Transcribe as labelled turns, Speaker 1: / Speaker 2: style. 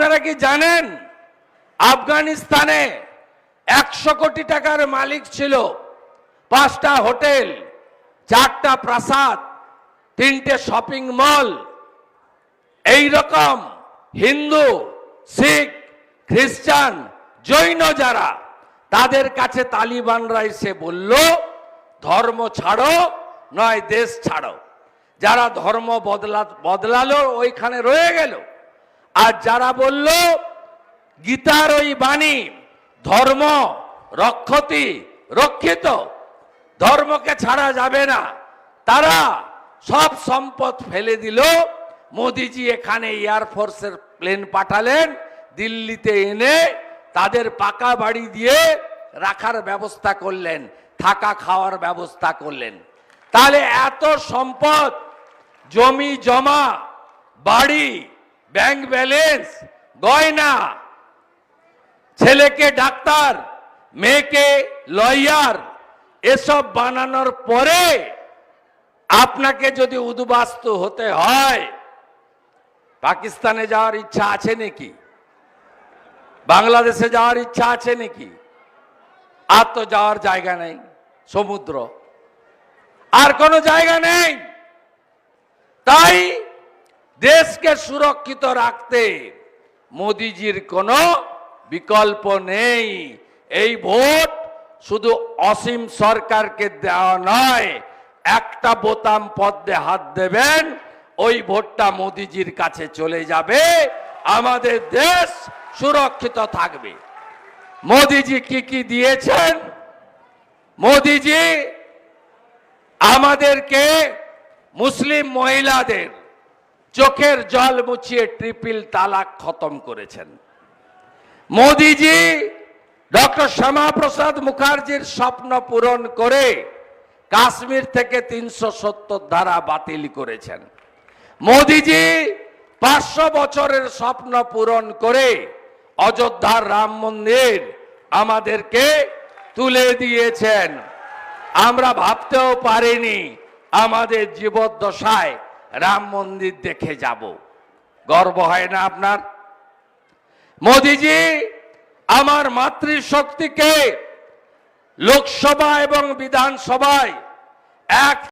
Speaker 1: আপনারা কি জানেন? আফগানিস্তানে একশো কোটি টাকার মালিক ছিল। পাঁচটা হোটেল, চারটা প্রাসাদ, তিনটে শপিং মল। এই রকম হিন্দু, শিখ, খ্রিস্টান, জৈন যারা, তাদের কাছে তালিবানরা এসে বলল, ধর্ম ছাড়ো, নয় দেশ ছাড়ো। যারা ধর্ম বদলা, বদলালো, ওইখানে রয়ে গেল। আর যারা বলল, গীতার ওই বাণী, ধর্ম রক্ষতি, রক্ষিত, ধর্মকে ছাড়া যাবে না, তারা সব সম্পদ ফেলে দিল। মোদিজি এখানে এয়ারফোর্সের প্লেন পাঠালেন, দিল্লিতে এনে তাদের পাকা বাড়ি দিয়ে রাখার ব্যবস্থা করলেন, থাকা খাওয়ার ব্যবস্থা করলেন। তাহলে এত সম্পদ, জমি জমা, বাড়ি ব্যাংক ব্যালেন্স, গয়না, ছেলেকে ডাক্তার, মেয়েকে লয়ার, এসব বানানোর পরে আপনাকে যদি উদ্বাস্তু হতে হয়, পাকিস্তানে যাওয়ার ইচ্ছা আছে নাকি? বাংলাদেশে যাওয়ার ইচ্ছা আছে নাকি? আর তো যাওয়ার জায়গা নেই, সমুদ্র। আর কোনো জায়গা নেই। তাই দেশকে সুরক্ষিত রাখতে মোদিজির কোনো বিকল্প নেই। এই ভোট শুধু অসীম সরকারকে দেওয়া নয়, একটা বোতাম পদ্মে হাত দেবেন, ওই ভোটটা মোদিজির কাছে চলে যাবে। আমাদের দেশ সুরক্ষিত থাকবে। মোদিজি কি কি দিয়েছেন? মোদিজি আমাদেরকে মুসলিম মহিলাদের চোখের জল মুছিয়ে ট্রিপল তালাক খতম করেছেন। মোদিজি, ডক্টর শ্যামাপ্রসাদ মুখার্জির স্বপ্ন পূরণ করে কাশ্মীর থেকে তিনশো সত্তর ধারা বাতিল করেছেন। মোদিজি পাঁচশো বছরের স্বপ্ন পূরণ করে অযোধ্যার রাম মন্দির আমাদেরকে তুলে দিয়েছেন। আমরা ভাবতেও পারিনি আমাদের জীবদ্দশায় রাম মন্দির দেখে যাব। গর্ব হয় না আপনার? মোদিজি, আমার মাতৃশক্তিকে লোকসভা এবং বিধানসভায় এক